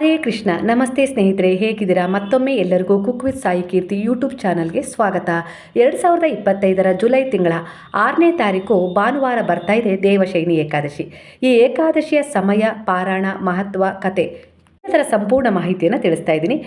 ಹರೇ ಕೃಷ್ಣ, ನಮಸ್ತೆ ಸ್ನೇಹಿತರೆ, ಹೇಗಿದ್ದೀರಾ? ಮತ್ತೊಮ್ಮೆ ಎಲ್ಲರಿಗೂ cook with Sai Keerthi YouTube ಚಾನಲ್ಗೆ ಸ್ವಾಗತ. ಎರಡು ಸಾವಿರದ ಇಪ್ಪತ್ತೈದರ ಜುಲೈ ತಿಂಗಳ ಆರನೇ ತಾರೀಕು ಭಾನುವಾರ ಬರ್ತಾ ಇದೆ ದೇವಶೈನಿ ಏಕಾದಶಿ. ಈ ಏಕಾದಶಿಯ ಸಮಯ, ಪಾರಾಯಣ, ಮಹತ್ವ, ಕತೆ ಇದರ ಸಂಪೂರ್ಣ ಮಾಹಿತಿಯನ್ನು ತಿಳಿಸ್ತಾ ಇದ್ದೀನಿ.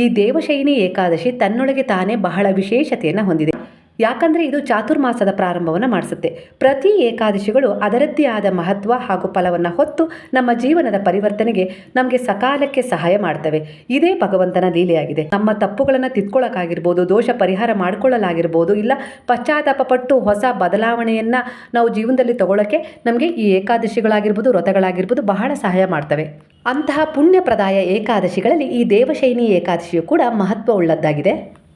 ಈ ದೇವಶೈನಿ ಏಕಾದಶಿ ತನ್ನೊಳಗೆ ತಾನೇ ಬಹಳ ವಿಶೇಷತೆಯನ್ನು ಹೊಂದಿದೆ. ಯಾಕಂದರೆ ಇದು ಚಾತುರ್ಮಾಸದ ಪ್ರಾರಂಭವನ್ನು ಮಾಡಿಸುತ್ತೆ. ಪ್ರತಿ ಏಕಾದಶಿಗಳು ಅದರದ್ದೇ ಆದ ಮಹತ್ವ ಹಾಗೂ ಫಲವನ್ನು ಹೊತ್ತು ನಮ್ಮ ಜೀವನದ ಪರಿವರ್ತನೆಗೆ ನಮಗೆ ಸಕಾಲಕ್ಕೆ ಸಹಾಯ ಮಾಡ್ತವೆ. ಇದೇ ಭಗವಂತನ ಲೀಲೆಯಾಗಿದೆ. ನಮ್ಮ ತಪ್ಪುಗಳನ್ನು ತಿದ್ಕೊಳ್ಳೋಕ್ಕಾಗಿರ್ಬೋದು ದೋಷ ಪರಿಹಾರ ಮಾಡಿಕೊಳ್ಳಲಾಗಿರ್ಬೋದು, ಇಲ್ಲ ಪಶ್ಚಾತ್ತಾಪಪಟ್ಟು ಹೊಸ ಬದಲಾವಣೆಯನ್ನು ನಾವು ಜೀವನದಲ್ಲಿ ತಗೊಳ್ಳೋಕ್ಕೆ ನಮಗೆ ಈ ಏಕಾದಶಿಗಳಾಗಿರ್ಬೋದು, ವ್ರತಗಳಾಗಿರ್ಬೋದು ಬಹಳ ಸಹಾಯ ಮಾಡ್ತವೆ. ಅಂತಹ ಪುಣ್ಯಪ್ರದಾಯ ಏಕಾದಶಿಗಳಲ್ಲಿ ಈ ದೇವಶೈನಿ ಏಕಾದಶಿಯು ಕೂಡ ಮಹತ್ವವುಳ್ಳದ್ದಾಗಿದೆ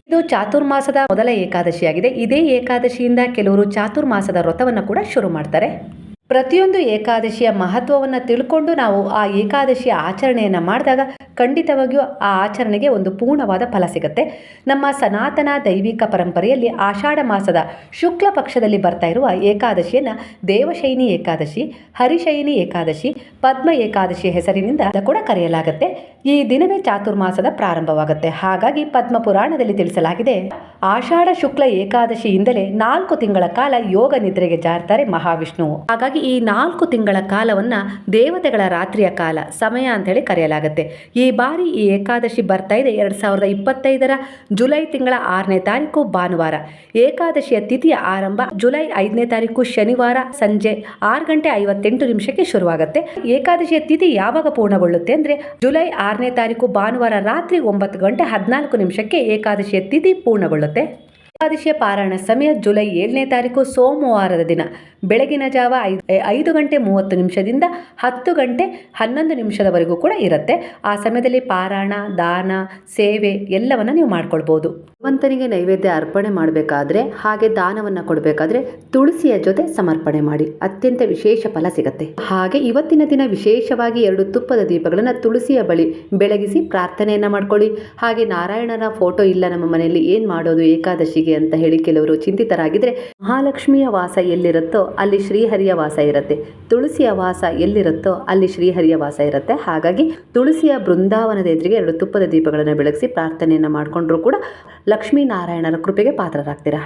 ಇದು ಚಾತುರ್ಮಾಸದ ಮೊದಲ ಏಕಾದಶಿಯಾಗಿದೆ. ಇದೇ ಏಕಾದಶಿಯಿಂದ ಕೆಲವರು ಚಾತುರ್ಮಾಸದ ವ್ರತವನ್ನು ಕೂಡ ಶುರು ಮಾಡ್ತಾರೆ. ಪ್ರತಿಯೊಂದು ಏಕಾದಶಿಯ ಮಹತ್ವವನ್ನು ತಿಳ್ಕೊಂಡು ನಾವು ಆ ಏಕಾದಶಿಯ ಆಚರಣೆಯನ್ನು ಮಾಡಿದಾಗ ಖಂಡಿತವಾಗಿಯೂ ಆ ಆಚರಣೆಗೆ ಒಂದು ಪೂರ್ಣವಾದ ಫಲ ಸಿಗುತ್ತೆ. ನಮ್ಮ ಸನಾತನ ದೈವಿಕ ಪರಂಪರೆಯಲ್ಲಿ ಆಷಾಢ ಮಾಸದ ಶುಕ್ಲ ಪಕ್ಷದಲ್ಲಿ ಬರ್ತಾ ಇರುವ ಏಕಾದಶಿಯನ್ನು ದೇವಶೈನಿ ಏಕಾದಶಿ ಹರಿಶೈನಿ ಏಕಾದಶಿ, ಪದ್ಮ ಏಕಾದಶಿ ಹೆಸರಿನಿಂದ ಕೂಡ ಕರೆಯಲಾಗುತ್ತೆ. ಈ ದಿನವೇ ಚಾತುರ್ಮಾಸದ ಪ್ರಾರಂಭವಾಗುತ್ತೆ. ಹಾಗಾಗಿ ಪದ್ಮ ಪುರಾಣದಲ್ಲಿ ತಿಳಿಸಲಾಗಿದೆ, ಆಷಾಢ ಶುಕ್ಲ ಏಕಾದಶಿಯಿಂದಲೇ ನಾಲ್ಕು ತಿಂಗಳ ಕಾಲ ಯೋಗ ನಿದ್ರೆಗೆ ಜಾರ್ತಾರೆ ಮಹಾವಿಷ್ಣುವು ಹಾಗಾಗಿ ಈ ನಾಲ್ಕು ತಿಂಗಳ ಕಾಲವನ್ನ ದೇವತೆಗಳ ರಾತ್ರಿಯ ಕಾಲ, ಸಮಯ ಅಂತ ಹೇಳಿ ಕರೆಯಲಾಗುತ್ತೆ. ಈ ಬಾರಿ ಈ ಏಕಾದಶಿ ಬರ್ತಾ ಇದೆ ಎರಡು ಸಾವಿರದ ಇಪ್ಪತ್ತೈದರ ಜುಲೈ ತಿಂಗಳ ಆರನೇ ತಾರೀಕು ಭಾನುವಾರ. ಏಕಾದಶಿಯ ತಿಥಿಯ ಆರಂಭ ಜುಲೈ ಐದನೇ ತಾರೀಕು ಶನಿವಾರ ಸಂಜೆ ಆರು ಗಂಟೆ ಐವತ್ತೆಂಟು ನಿಮಿಷಕ್ಕೆ ಶುರುವಾಗುತ್ತೆ. ಏಕಾದಶಿಯ ತಿಥಿ ಯಾವಾಗ ಪೂರ್ಣಗೊಳ್ಳುತ್ತೆ ಅಂದ್ರೆ ಜುಲೈ ಆರನೇ ತಾರೀಕು ಭಾನುವಾರ ರಾತ್ರಿ ಒಂಬತ್ತು ಗಂಟೆ ಹದಿನಾಲ್ಕು ನಿಮಿಷಕ್ಕೆ ಏಕಾದಶಿಯ ತಿಥಿ ಪೂರ್ಣಗೊಳ್ಳುತ್ತೆ. ಏಕಾದಶಿಯ ಪಾರಾಯಣ ಸಮಯ ಜುಲೈ ಏಳನೇ ತಾರೀಕು ಸೋಮವಾರದ ದಿನ. ಬೆಳಗಿನ ಜಾವ ಐದು ಐದು ಗಂಟೆ ಮೂವತ್ತು ನಿಮಿಷದಿಂದ ಹತ್ತು ಗಂಟೆ ಹನ್ನೊಂದು ನಿಮಿಷದವರೆಗೂ ಕೂಡ ಇರುತ್ತೆ. ಆ ಸಮಯದಲ್ಲಿ ಪಾರಾಯಣ, ದಾನ, ಸೇವೆ ಎಲ್ಲವನ್ನು ನೀವು ಮಾಡ್ಕೊಳ್ಬೋದು. ಭಗವಂತನಿಗೆ ನೈವೇದ್ಯ ಅರ್ಪಣೆ ಮಾಡಬೇಕಾದ್ರೆ, ಹಾಗೆ ದಾನವನ್ನು ಕೊಡಬೇಕಾದ್ರೆ ತುಳಸಿಯ ಜೊತೆ ಸಮರ್ಪಣೆ ಮಾಡಿ. ಅತ್ಯಂತ ವಿಶೇಷ ಫಲ ಸಿಗುತ್ತೆ. ಹಾಗೆ ಇವತ್ತಿನ ದಿನ ವಿಶೇಷವಾಗಿ ಎರಡು ತುಪ್ಪದ ದೀಪಗಳನ್ನು ತುಳಸಿಯ ಬಳಿ ಬೆಳಗಿಸಿ ಪ್ರಾರ್ಥನೆಯನ್ನು ಮಾಡ್ಕೊಳ್ಳಿ. ಹಾಗೆ ನಾರಾಯಣನ ಫೋಟೋ ಇಲ್ಲ ನಮ್ಮ ಮನೆಯಲ್ಲಿ ಏನು ಮಾಡೋದು ಏಕಾದಶಿಗೆ ಅಂತ ಹೇಳಿ ಕೆಲವರು ಚಿಂತಿತರಾಗಿದ್ದರೆ ಮಹಾಲಕ್ಷ್ಮಿಯ ವಾಸ ಎಲ್ಲಿರುತ್ತೋ ಅಲ್ಲಿ ಶ್ರೀಹರಿಯ ವಾಸ ಇರುತ್ತೆ. ತುಳಸಿಯ ವಾಸ ಎಲ್ಲಿರುತ್ತೋ ಅಲ್ಲಿ ಶ್ರೀಹರಿಯ ವಾಸ ಇರುತ್ತೆ. ಹಾಗಾಗಿ ತುಳಸಿಯ ಬೃಂದಾವನದ ಎದುರಿಗೆ ಎರಡು ತುಪ್ಪದ ದೀಪಗಳನ್ನು ಬೆಳಗಿಸಿ ಪ್ರಾರ್ಥನೆಯನ್ನು ಮಾಡಿಕೊಂಡ್ರೂ ಕೂಡ ಲಕ್ಷ್ಮೀನಾರಾಯಣನ ಕೃಪೆಗೆ ಪಾತ್ರರಾಗ್ತೀರಾ?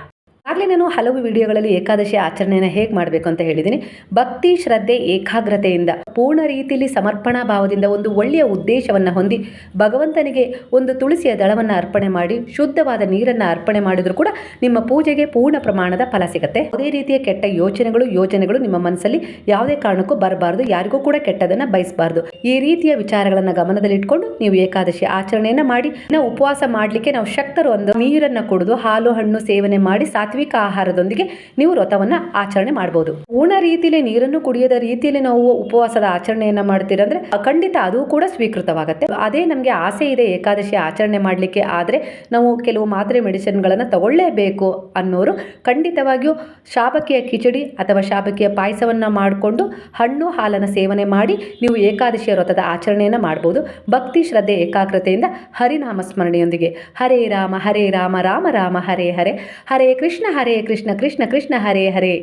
ಆಗಲೇ ನಾನು ಹಲವು ವಿಡಿಯೋಗಳಲ್ಲಿ ಏಕಾದಶಿ ಆಚರಣೆಯನ್ನು ಹೇಗೆ ಮಾಡಬೇಕು ಅಂತ ಹೇಳಿದ್ದೀನಿ ಭಕ್ತಿ, ಶ್ರದ್ಧೆ, ಏಕಾಗ್ರತೆಯಿಂದ ಪೂರ್ಣ ರೀತಿಯಲ್ಲಿ ಸಮರ್ಪಣಾ ಭಾವದಿಂದ ಒಂದು ಒಳ್ಳೆಯ ಉದ್ದೇಶವನ್ನು ಹೊಂದಿ ಭಗವಂತನಿಗೆ ಒಂದು ತುಳಸಿಯ ದಳವನ್ನು ಅರ್ಪಣೆ ಮಾಡಿ, ಶುದ್ಧವಾದ ನೀರನ್ನು ಅರ್ಪಣೆ ಮಾಡಿದರೂ ಕೂಡ ನಿಮ್ಮ ಪೂಜೆಗೆ ಪೂರ್ಣ ಪ್ರಮಾಣದ ಫಲ ಸಿಗುತ್ತೆ. ಯಾವುದೇ ರೀತಿಯ ಕೆಟ್ಟ ಯೋಚನೆಗಳು, ಯೋಜನೆಗಳು ನಿಮ್ಮ ಮನಸ್ಸಲ್ಲಿ ಯಾವುದೇ ಕಾರಣಕ್ಕೂ ಬರಬಾರ್ದು, ಯಾರಿಗೂ ಕೂಡ ಕೆಟ್ಟದನ್ನು ಬಯಸಬಾರ್ದು. ಈ ರೀತಿಯ ವಿಚಾರಗಳನ್ನು ಗಮನದಲ್ಲಿಟ್ಕೊಂಡು ನೀವು ಏಕಾದಶಿ ಆಚರಣೆಯನ್ನು ಮಾಡಿ ನಾವು ಉಪವಾಸ ಮಾಡಲಿಕ್ಕೆ ನಾವು ಶಕ್ತರು ಒಂದು ನೀರನ್ನು ಕುಡಿದು ಹಾಲು, ಹಣ್ಣು ಸೇವನೆ ಮಾಡಿ, ಸಾತ್ವಿಕ ಆಹಾರದೊಂದಿಗೆ ನೀವು ವ್ರತವನ್ನು ಆಚರಣೆ ಮಾಡಬಹುದು ಪೂರ್ಣ ರೀತಿಯಲ್ಲಿ ನೀರನ್ನು ಕುಡಿಯದ ರೀತಿಯಲ್ಲಿ ನಾವು ಉಪವಾಸದ ಆಚರಣೆಯನ್ನ ಮಾಡ್ತೀರಂದ್ರೆ ಖಂಡಿತ ಅದು ಕೂಡ ಸ್ವೀಕೃತವಾಗುತ್ತೆ. ಅದೇ ನಮಗೆ ಆಸೆ ಇದೆ ಏಕಾದಶಿ ಆಚರಣೆ ಮಾಡಲಿಕ್ಕೆ ಆದರೆ ನಾವು ಕೆಲವು ಮಾತ್ರೆ ಮೆಡಿಸಿನ್ಗಳನ್ನು ತಗೊಳ್ಳೇಬೇಕು ಅನ್ನೋರು ಖಂಡಿತವಾಗಿಯೂ ಶಾಬಕಿಯ ಕಿಚಡಿ ಅಥವಾ ಶಾಬಕಿಯ ಪಾಯಸವನ್ನ ಮಾಡಿಕೊಂಡು ಹಣ್ಣು ಹಾಲನ್ನು ಸೇವನೆ ಮಾಡಿ ನೀವು ಏಕಾದಶಿಯ ವ್ರತದ ಆಚರಣೆಯನ್ನು ಮಾಡ್ಬೋದು. ಭಕ್ತಿ ಶ್ರದ್ಧೆ ಏಕಾಗ್ರತೆಯಿಂದ ಹರಿನಾಮ ಸ್ಮರಣೆಯೊಂದಿಗೆ. ಹರೇ ರಾಮ ಹರೇ ರಾಮ ರಾಮ ರಾಮ, ಹರೇ ಹರೇ. ಹರೇ ಕೃಷ್ಣ. ಹರೇ ಕೃಷ್ಣ ಕೃಷ್ಣ ಕೃಷ್ಣ ಹರೇ ಹರೇ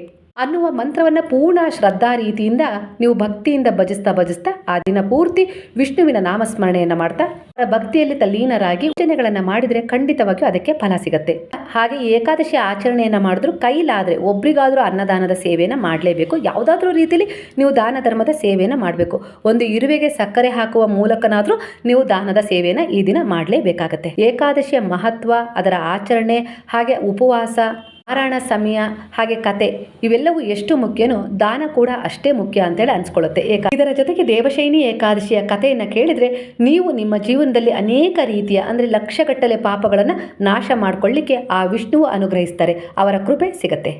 ಅನ್ನುವ ಮಂತ್ರವನ್ನು ಪೂರ್ಣ ಶ್ರದ್ಧಾ ರೀತಿಯಿಂದ ನೀವು ಭಕ್ತಿಯಿಂದ ಭಜಿಸ್ತಾ ಭಜಿಸ್ತಾ ಆ ದಿನ ಪೂರ್ತಿ ವಿಷ್ಣುವಿನ ನಾಮಸ್ಮರಣೆಯನ್ನು ಮಾಡ್ತಾ ಭಕ್ತಿಯಲ್ಲಿ ತಲ್ಲೀನರಾಗಿ ಯೋಚನೆಗಳನ್ನು ಮಾಡಿದರೆ ಖಂಡಿತವಾಗಿಯೂ ಅದಕ್ಕೆ ಫಲ ಸಿಗುತ್ತೆ. ಹಾಗೆ ಏಕಾದಶಿ ಆಚರಣೆಯನ್ನು ಮಾಡಿದ್ರು ಕೈಲಾದರೆ ಒಬ್ರಿಗಾದರೂ ಅನ್ನದಾನದ ಸೇವೆಯನ್ನು ಮಾಡಲೇಬೇಕು. ಯಾವುದಾದ್ರೂ ರೀತಿಯಲ್ಲಿ ನೀವು ದಾನ ಧರ್ಮದ ಸೇವೆಯನ್ನು ಮಾಡಬೇಕು. ಒಂದು ಇರುವೆಗೆ ಸಕ್ಕರೆ ಹಾಕುವ ಮೂಲಕನಾದರೂ ನೀವು ದಾನದ ಸೇವೆಯನ್ನು ಈ ದಿನ ಮಾಡಲೇಬೇಕಾಗತ್ತೆ. ಏಕಾದಶಿಯ ಮಹತ್ವ, ಅದರ ಆಚರಣೆ, ಹಾಗೆ ಉಪವಾಸ ಪಾರಾಯಣ ಸಮಯ ಹಾಗೆ ಕತೆ, ಇವೆಲ್ಲವೂ ಎಷ್ಟು ಮುಖ್ಯನೋ ದಾನ ಕೂಡ ಅಷ್ಟೇ ಮುಖ್ಯ ಅಂತೇಳಿ ಅನ್ಸ್ಕೊಳ್ಳುತ್ತೆ. ಏಕ ಇದರ ಜೊತೆಗೆ ದೇವಶೈನಿ ಏಕಾದಶಿಯ ಕಥೆಯನ್ನು ಕೇಳಿದ್ರೆ ನೀವು ನಿಮ್ಮ ಜೀವನದಲ್ಲಿ ಅನೇಕ ರೀತಿಯ, ಅಂದರೆ ಲಕ್ಷಗಟ್ಟಲೆ ಪಾಪಗಳನ್ನು ನಾಶ ಮಾಡಿಕೊಳ್ಳಿಕ್ಕೆ ಆ ವಿಷ್ಣುವು ಅನುಗ್ರಹಿಸ್ತಾರೆ, ಅವರ ಕೃಪೆ ಸಿಗತ್ತೆ.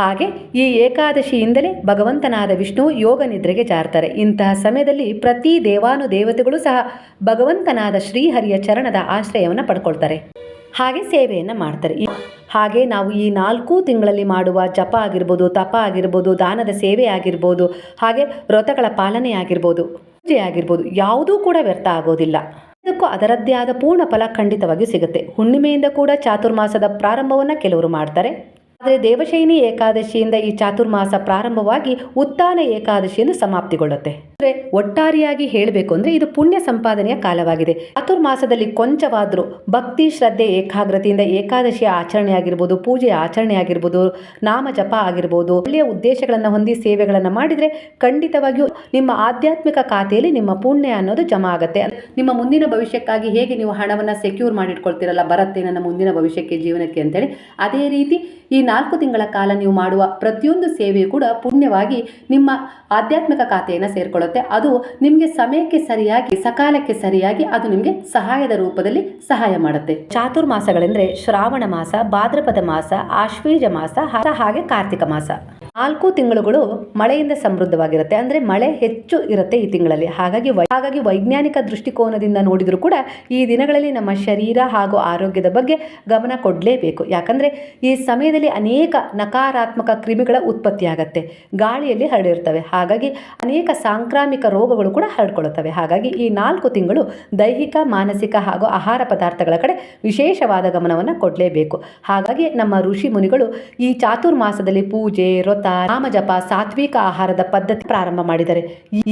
ಹಾಗೆ ಈ ಏಕಾದಶಿಯಿಂದಲೇ ಭಗವಂತನಾದ ವಿಷ್ಣುವು ಯೋಗ ನಿದ್ರೆಗೆ ಜಾರ್ತಾರೆ. ಇಂತಹ ಸಮಯದಲ್ಲಿ ಪ್ರತಿ ದೇವಾನು ದೇವತೆಗಳು ಸಹ ಭಗವಂತನಾದ ಶ್ರೀಹರಿಯ ಚರಣದ ಆಶ್ರಯವನ್ನು ಪಡ್ಕೊಳ್ತಾರೆ. ಹಾಗೆ ಸೇವೆಯನ್ನು ಮಾಡ್ತಾರೆ. ಹಾಗೆ ನಾವು ಈ ನಾಲ್ಕು ತಿಂಗಳಲ್ಲಿ ಮಾಡುವ ಜಪ ಆಗಿರ್ಬೋದು, ತಪ ಆಗಿರ್ಬೋದು, ದಾನದ ಸೇವೆ ಆಗಿರ್ಬೋದು, ಹಾಗೆ ವ್ರತಗಳ ಪಾಲನೆ ಆಗಿರ್ಬೋದು, ಪೂಜೆ ಆಗಿರ್ಬೋದು, ಯಾವುದೂ ಕೂಡ ವ್ಯರ್ಥ ಆಗೋದಿಲ್ಲ. ಇದಕ್ಕೂ ಅದರದ್ದೇ ಆದ ಪೂರ್ಣ ಫಲ ಖಂಡಿತವಾಗಿ ಸಿಗುತ್ತೆ. ಹುಣ್ಣಿಮೆಯಿಂದ ಕೂಡ ಚಾತುರ್ಮಾಸದ ಪ್ರಾರಂಭವನ್ನು ಕೆಲವರು ಮಾಡ್ತಾರೆ. ಆದರೆ ದೇವಶೈನಿ ಏಕಾದಶಿಯಿಂದ ಈ ಚಾತುರ್ಮಾಸ ಪ್ರಾರಂಭವಾಗಿ ಉತ್ತಾನ ಏಕಾದಶಿಯನ್ನು ಸಮಾಪ್ತಿಗೊಳ್ಳುತ್ತೆ. ಒಟ್ಟಾರೆಯಾಗಿ ಹೇಳಬೇಕು ಅಂದ್ರೆ ಇದು ಪುಣ್ಯ ಸಂಪಾದನೆಯ ಕಾಲವಾಗಿದೆ. ಚತುರ್ಮಾಸದಲ್ಲಿ ಕೊಂಚವಾದರೂ ಭಕ್ತಿ, ಶ್ರದ್ಧೆ, ಏಕಾಗ್ರತೆಯಿಂದ ಏಕಾದಶಿಯ ಆಚರಣೆ ಆಗಿರ್ಬೋದು ಪೂಜೆಯ ಆಚರಣೆ ಆಗಿರ್ಬೋದು ನಾಮ ಜಪ ಆಗಿರ್ಬೋದು, ಒಳ್ಳೆಯ ಉದ್ದೇಶಗಳನ್ನು ಹೊಂದಿ ಸೇವೆಗಳನ್ನು ಮಾಡಿದರೆ ಖಂಡಿತವಾಗಿಯೂ ನಿಮ್ಮ ಆಧ್ಯಾತ್ಮಿಕ ಖಾತೆಯಲ್ಲಿ ನಿಮ್ಮ ಪುಣ್ಯ ಅನ್ನೋದು ಜಮಾ ಆಗುತ್ತೆ. ನಿಮ್ಮ ಮುಂದಿನ ಭವಿಷ್ಯಕ್ಕಾಗಿ ಹೇಗೆ ನೀವು ಹಣವನ್ನು ಸೆಕ್ಯೂರ್ ಮಾಡಿಟ್ಕೊಳ್ತೀರಲ್ಲ, ಬರುತ್ತೆ ನನ್ನ ಮುಂದಿನ ಭವಿಷ್ಯಕ್ಕೆ, ಜೀವನಕ್ಕೆ ಅಂತೇಳಿ, ಅದೇ ರೀತಿ ಈ ನಾಲ್ಕು ತಿಂಗಳ ಕಾಲ ನೀವು ಮಾಡುವ ಪ್ರತಿಯೊಂದು ಸೇವೆಯು ಕೂಡ ಪುಣ್ಯವಾಗಿ ನಿಮ್ಮ ಆಧ್ಯಾತ್ಮಿಕ ಖಾತೆಯನ್ನು ಸೇರಿಕೊಳ್ಳುತ್ತೆ. ಅದು ನಿಮಗೆ ಸಮಯಕ್ಕೆ ಸರಿಯಾಗಿ, ಸಕಾಲಕ್ಕೆ ಸರಿಯಾಗಿ ಅದು ನಿಮಗೆ ಸಹಾಯದ ರೂಪದಲ್ಲಿ ಸಹಾಯ ಮಾಡುತ್ತೆ. ಚಾತುರ್ಮಾಸಗಳೆಂದರೆ ಶ್ರಾವಣ ಮಾಸ, ಭಾದ್ರಪದ ಮಾಸ, ಆಶ್ವೀಜ ಮಾಸ, ಹಾಗೆ ಕಾರ್ತಿಕ ಮಾಸ. ನಾಲ್ಕು ತಿಂಗಳುಗಳು ಮಳೆಯಿಂದ ಸಮೃದ್ಧವಾಗಿರುತ್ತೆ. ಅಂದರೆ ಮಳೆ ಹೆಚ್ಚು ಇರುತ್ತೆ ಈ ತಿಂಗಳಲ್ಲಿ. ಹಾಗಾಗಿ ಹಾಗಾಗಿ ವೈಜ್ಞಾನಿಕ ದೃಷ್ಟಿಕೋನದಿಂದ ನೋಡಿದರೂ ಕೂಡ ಈ ದಿನಗಳಲ್ಲಿ ನಮ್ಮ ಶರೀರ ಹಾಗೂ ಆರೋಗ್ಯದ ಬಗ್ಗೆ ಗಮನ ಕೊಡಲೇಬೇಕು. ಯಾಕಂದರೆ ಈ ಸಮಯದಲ್ಲಿ ಅನೇಕ ನಕಾರಾತ್ಮಕ ಕ್ರಿಮಿಗಳ ಉತ್ಪತ್ತಿಯಾಗತ್ತೆ. ಗಾಳಿಯಲ್ಲಿ ಹರಡಿರ್ತವೆ. ಹಾಗಾಗಿ ಅನೇಕ ಸಾಂಕ್ರಾಮಿಕ ರೋಗಗಳು ಕೂಡ ಹರಡ್ಕೊಳ್ಳುತ್ತವೆ ಹಾಗಾಗಿ ಈ ನಾಲ್ಕು ತಿಂಗಳು ದೈಹಿಕ, ಮಾನಸಿಕ ಹಾಗೂ ಆಹಾರ ಪದಾರ್ಥಗಳ ಕಡೆ ವಿಶೇಷವಾದ ಗಮನವನ್ನು ಕೊಡಲೇಬೇಕು. ಹಾಗಾಗಿ ನಮ್ಮ ಋಷಿ ಮುನಿಗಳು ಈ ಚಾತುರ್ಮಾಸದಲ್ಲಿ ಪೂಜೆ ವ್ರತ ನಾಮಜಪ ಸಾತ್ವಿಕ ಆಹಾರದ ಪದ್ಧತಿ ಪ್ರಾರಂಭ ಮಾಡಿದರೆ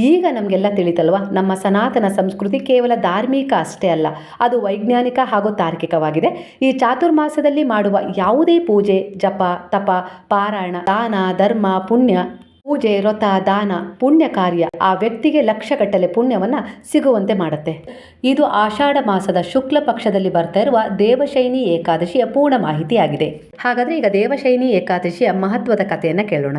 ಈಗ ನಮಗೆಲ್ಲ ತಿಳಿತಲ್ವಾ? ನಮ್ಮ ಸನಾತನ ಸಂಸ್ಕೃತಿ ಕೇವಲ ಧಾರ್ಮಿಕ ಅಷ್ಟೇ ಅಲ್ಲ, ಅದು ವೈಜ್ಞಾನಿಕ ಹಾಗೂ ತಾರ್ಕಿಕವಾಗಿದೆ. ಈ ಚಾತುರ್ಮಾಸದಲ್ಲಿ ಮಾಡುವ ಯಾವುದೇ ಪೂಜೆ, ಜಪ, ತಪ, ಪಾರಾಯಣ, ದಾನ, ಧರ್ಮ, ಪುಣ್ಯ ಪೂಜೆ, ವ್ರತ, ದಾನ, ಪುಣ್ಯ ಕಾರ್ಯ ಆ ವ್ಯಕ್ತಿಗೆ ಲಕ್ಷಗಟ್ಟಲೆ ಪುಣ್ಯವನ್ನ ಸಿಗುವಂತೆ ಮಾಡುತ್ತೆ. ಇದು ಆಷಾಢ ಮಾಸದ ಶುಕ್ಲ ಪಕ್ಷದಲ್ಲಿ ಬರ್ತಾ ಇರುವ ದೇವಶೈನಿ ಏಕಾದಶಿಯ ಪೂರ್ಣ ಮಾಹಿತಿಯಾಗಿದೆ. ಹಾಗಾದ್ರೆ ಈಗ ದೇವಶೈನಿ ಏಕಾದಶಿಯ ಮಹತ್ವದ ಕಥೆಯನ್ನ ಕೇಳೋಣ.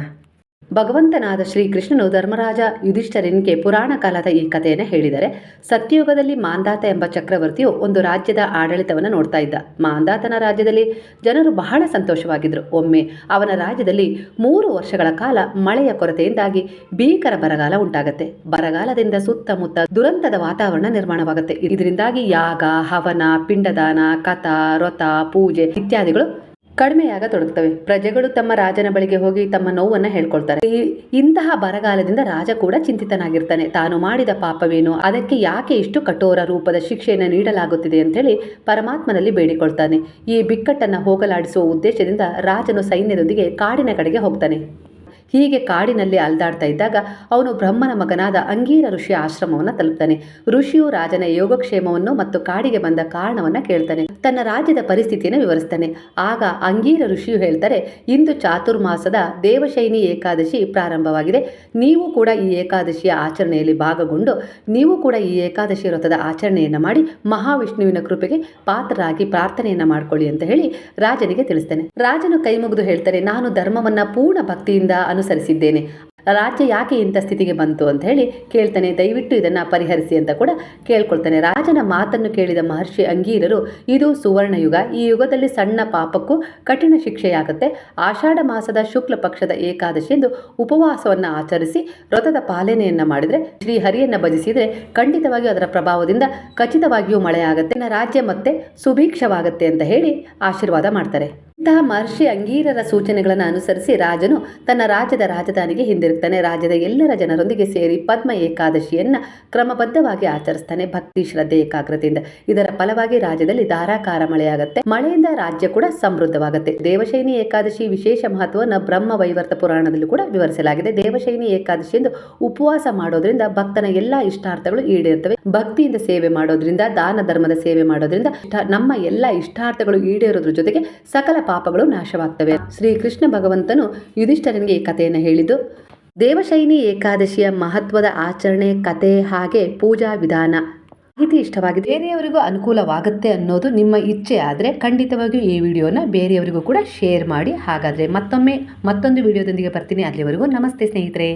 ಭಗವಂತನಾದ ಶ್ರೀಕೃಷ್ಣನು ಧರ್ಮರಾಜ ಯುಧಿಷ್ಠರನಿಗೆ ಪುರಾಣ ಕಾಲದ ಈ ಕಥೆಯನ್ನು ಹೇಳಿದರೆ, ಸತ್ಯಯುಗದಲ್ಲಿ ಮಾಂದಾತ ಎಂಬ ಚಕ್ರವರ್ತಿಯು ಒಂದು ರಾಜ್ಯದ ಆಡಳಿತವನ್ನು ನೋಡ್ತಾ ಇದ್ದ. ಮಾಂದಾತನ ರಾಜ್ಯದಲ್ಲಿ ಜನರು ಬಹಳ ಸಂತೋಷವಾಗಿದ್ದರು. ಒಮ್ಮೆ ಅವನ ರಾಜ್ಯದಲ್ಲಿ ಮೂರು ವರ್ಷಗಳ ಕಾಲ ಮಳೆಯ ಕೊರತೆಯಿಂದಾಗಿ ಭೀಕರ ಬರಗಾಲ ಉಂಟಾಗುತ್ತೆ. ಬರಗಾಲದಿಂದ ಸುತ್ತಮುತ್ತ ದುರಂತದ ವಾತಾವರಣ ನಿರ್ಮಾಣವಾಗುತ್ತೆ. ಇದರಿಂದಾಗಿ ಯಾಗ, ಹವನ, ಪಿಂಡದಾನ, ಕಥ, ರಥ, ಪೂಜೆ ಇತ್ಯಾದಿಗಳು ಕಡಿಮೆಯಾಗತೊಡಗುತ್ತವೆ ಪ್ರಜೆಗಳು ತಮ್ಮ ರಾಜನ ಬಳಿಗೆ ಹೋಗಿ ತಮ್ಮ ನೋವನ್ನು ಹೇಳ್ಕೊಳ್ತಾರೆ. ಇಂತಹ ಬರಗಾಲದಿಂದ ರಾಜ ಕೂಡ ಚಿಂತಿತನಾಗಿರ್ತಾನೆ. ತಾನು ಮಾಡಿದ ಪಾಪವೇನು, ಅದಕ್ಕೆ ಯಾಕೆ ಇಷ್ಟು ಕಠೋರ ರೂಪದ ಶಿಕ್ಷೆಯನ್ನು ನೀಡಲಾಗುತ್ತಿದೆ ಅಂತೇಳಿ ಪರಮಾತ್ಮನಲ್ಲಿ ಬೇಡಿಕೊಳ್ತಾನೆ. ಈ ಬಿಕ್ಕಟ್ಟನ್ನು ಹೋಗಲಾಡಿಸುವ ಉದ್ದೇಶದಿಂದ ರಾಜನು ಸೈನ್ಯದೊಂದಿಗೆ ಕಾಡಿನ ಕಡೆಗೆ ಹೋಗ್ತಾನೆ. ಹೀಗೆ ಕಾಡಿನಲ್ಲಿ ಅಲ್ದಾಡ್ತಾ ಇದ್ದಾಗ ಅವನು ಬ್ರಹ್ಮನ ಮಗನಾದ ಅಂಗೀರ ಋಷಿಯ ಆಶ್ರಮವನ್ನು ತಲುಪ್ತಾನೆ. ಋಷಿಯು ರಾಜನ ಯೋಗಕ್ಷೇಮವನ್ನು ಮತ್ತು ಕಾಡಿಗೆ ಬಂದ ಕಾರಣವನ್ನ ಕೇಳ್ತಾನೆ. ತನ್ನ ರಾಜ್ಯದ ಪರಿಸ್ಥಿತಿಯನ್ನು ವಿವರಿಸ್ತಾನೆ. ಆಗ ಅಂಗೀರ ಋಷಿಯು ಹೇಳ್ತಾರೆ, ಇಂದು ಚಾತುರ್ಮಾಸದ ದೇವಶೈನಿ ಏಕಾದಶಿ ಪ್ರಾರಂಭವಾಗಿದೆ. ನೀವು ಕೂಡ ಈ ಏಕಾದಶಿಯ ಆಚರಣೆಯಲ್ಲಿ ಭಾಗಗೊಂಡು ನೀವು ಕೂಡ ಈ ಏಕಾದಶಿ ವ್ರತದ ಆಚರಣೆಯನ್ನು ಮಾಡಿ ಮಹಾವಿಷ್ಣುವಿನ ಕೃಪೆಗೆ ಪಾತ್ರರಾಗಿ ಪ್ರಾರ್ಥನೆಯನ್ನ ಮಾಡಿಕೊಳ್ಳಿ ಅಂತ ಹೇಳಿ ರಾಜನಿಗೆ ತಿಳಿಸ್ತಾನೆ. ರಾಜನು ಕೈ ಮುಗಿದು ಹೇಳ್ತಾರೆ ನಾನು ಧರ್ಮವನ್ನ ಪೂರ್ಣ ಭಕ್ತಿಯಿಂದ ಅನುಸರಿಸಿದ್ದೇನೆ. ರಾಜ್ಯ ಯಾಕೆ ಇಂಥ ಸ್ಥಿತಿಗೆ ಬಂತು ಅಂತ ಹೇಳಿ ಕೇಳ್ತಾನೆ. ದಯವಿಟ್ಟು ಇದನ್ನ ಪರಿಹರಿಸಿ ಅಂತ ಕೂಡ ಕೇಳ್ಕೊಳ್ತಾನೆ. ರಾಜನ ಮಾತನ್ನು ಕೇಳಿದ ಮಹರ್ಷಿ ಅಂಗೀರರು, ಇದು ಸುವರ್ಣಯುಗ, ಈ ಯುಗದಲ್ಲಿ ಸಣ್ಣ ಪಾಪಕ್ಕೂ ಕಠಿಣ ಶಿಕ್ಷೆಯಾಗುತ್ತೆ. ಆಷಾಢ ಮಾಸದ ಶುಕ್ಲ ಪಕ್ಷದ ಏಕಾದಶಿ ಎಂದು ಉಪವಾಸವನ್ನು ಆಚರಿಸಿ ವ್ರತದ ಪಾಲನೆಯನ್ನ ಮಾಡಿದರೆ, ಶ್ರೀಹರಿಯನ್ನು ಭಜಿಸಿದರೆ ಖಂಡಿತವಾಗಿಯೂ ಅದರ ಪ್ರಭಾವದಿಂದ ಖಚಿತವಾಗಿಯೂ ಮಳೆಯಾಗುತ್ತೆ. ರಾಜ್ಯ ಮತ್ತೆ ಸುಭೀಕ್ಷವಾಗುತ್ತೆ ಅಂತ ಹೇಳಿ ಆಶೀರ್ವಾದ ಮಾಡ್ತಾರೆ. ಇಂತಹ ಮಹರ್ಷಿ ಅಂಗೀರರ ಸೂಚನೆಗಳನ್ನು ಅನುಸರಿಸಿ ರಾಜನು ತನ್ನ ರಾಜ್ಯದ ರಾಜಧಾನಿಗೆ ಹಿಂದಿರುಗ್ತಾನೆ. ರಾಜ್ಯದ ಎಲ್ಲರ ಜನರೊಂದಿಗೆ ಸೇರಿ ಪದ್ಮ ಏಕಾದಶಿಯನ್ನ ಕ್ರಮಬದ್ಧವಾಗಿ ಆಚರಿಸ್ತಾನೆ ಭಕ್ತಿ ಶ್ರದ್ಧೆ ಏಕಾಗ್ರತೆಯಿಂದ. ಇದರ ಫಲವಾಗಿ ರಾಜ್ಯದಲ್ಲಿ ಧಾರಾಕಾರ ಮಳೆಯಾಗುತ್ತೆ. ಮಳೆಯಿಂದ ರಾಜ್ಯ ಕೂಡ ಸಮೃದ್ಧವಾಗುತ್ತೆ. ದೇವಶೈನಿ ಏಕಾದಶಿ ವಿಶೇಷ ಮಹತ್ವವನ್ನು ಬ್ರಹ್ಮ ವೈವರ್ತ ಪುರಾಣದಲ್ಲಿ ಕೂಡ ವಿವರಿಸಲಾಗಿದೆ. ದೇವಶೈನಿ ಏಕಾದಶಿ ಎಂದು ಉಪವಾಸ ಮಾಡೋದ್ರಿಂದ ಭಕ್ತನ ಎಲ್ಲಾ ಇಷ್ಟಾರ್ಥಗಳು ಈಡೇರುತ್ತವೆ ಭಕ್ತಿಯಿಂದ ಸೇವೆ ಮಾಡೋದ್ರಿಂದ, ದಾನ ಧರ್ಮದ ಸೇವೆ ಮಾಡೋದ್ರಿಂದ ನಮ್ಮ ಎಲ್ಲ ಇಷ್ಟಾರ್ಥಗಳು ಈಡೇರೋದ್ರ ಜೊತೆಗೆ ಸಕಲ ಪಾಪಗಳು ನಾಶವಾಗ್ತವೆ. ಶ್ರೀ ಕೃಷ್ಣ ಭಗವಂತನು ಯುಧಿಷ್ಠರನಿಗೆ ಈ ಕಥೆಯನ್ನು ಹೇಳಿದ್ದು, ದೇವಶೈನಿ ಏಕಾದಶಿಯ ಮಹತ್ವದ ಆಚರಣೆ ಕತೆ ಹಾಗೆ ಪೂಜಾ ವಿಧಾನ. ಮಾಹಿತಿ ಇಷ್ಟವಾಗಿದೆ. ಬೇರೆಯವರಿಗೂ ಅನುಕೂಲವಾಗುತ್ತೆ ಅನ್ನೋದು ನಿಮ್ಮ ಇಚ್ಛೆ ಆದರೆ ಖಂಡಿತವಾಗಿಯೂ ಈ ವಿಡಿಯೋನ ಬೇರೆಯವರಿಗೂ ಕೂಡ ಶೇರ್ ಮಾಡಿ. ಹಾಗಾದರೆ ಮತ್ತೊಮ್ಮೆ ಮತ್ತೊಂದು ವಿಡಿಯೋದೊಂದಿಗೆ ಬರ್ತೀನಿ. ಅಲ್ಲಿವರೆಗೂ ನಮಸ್ತೆ ಸ್ನೇಹಿತರೆ.